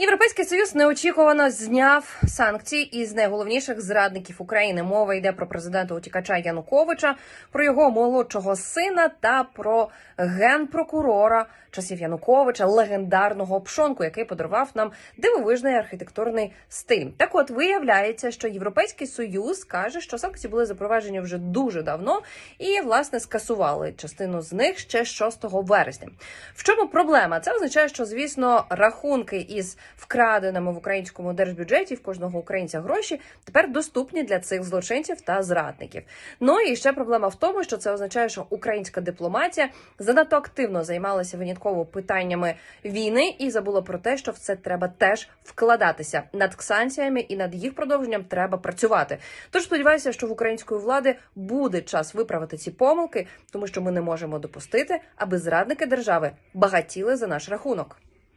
Європейський союз неочікувано зняв санкції із найголовніших зрадників України. Мова йде про президента утікача Януковича, про його молодшого сина та про генпрокурора часів Януковича, легендарного пшонку, який подарував нам дивовижний архітектурний стиль. Так, от виявляється, що Європейський союз каже, що санкції були запроваджені вже дуже давно, і власне скасували частину з них ще 6 вересня. В чому проблема? Це означає, що звісно рахунки із вкраденими в українському держбюджеті в кожного українця гроші тепер доступні для цих злочинців та зрадників. Ну і ще проблема в тому, що це означає, що українська дипломатія занадто активно займалася винятково питаннями війни і забула про те, що в це треба теж вкладатися над санкціями і над їх продовженням треба працювати. Тож сподіваюся, що в української влади буде час виправити ці помилки, тому що ми не можемо допустити, аби зрадники держави багатіли за наш рахунок.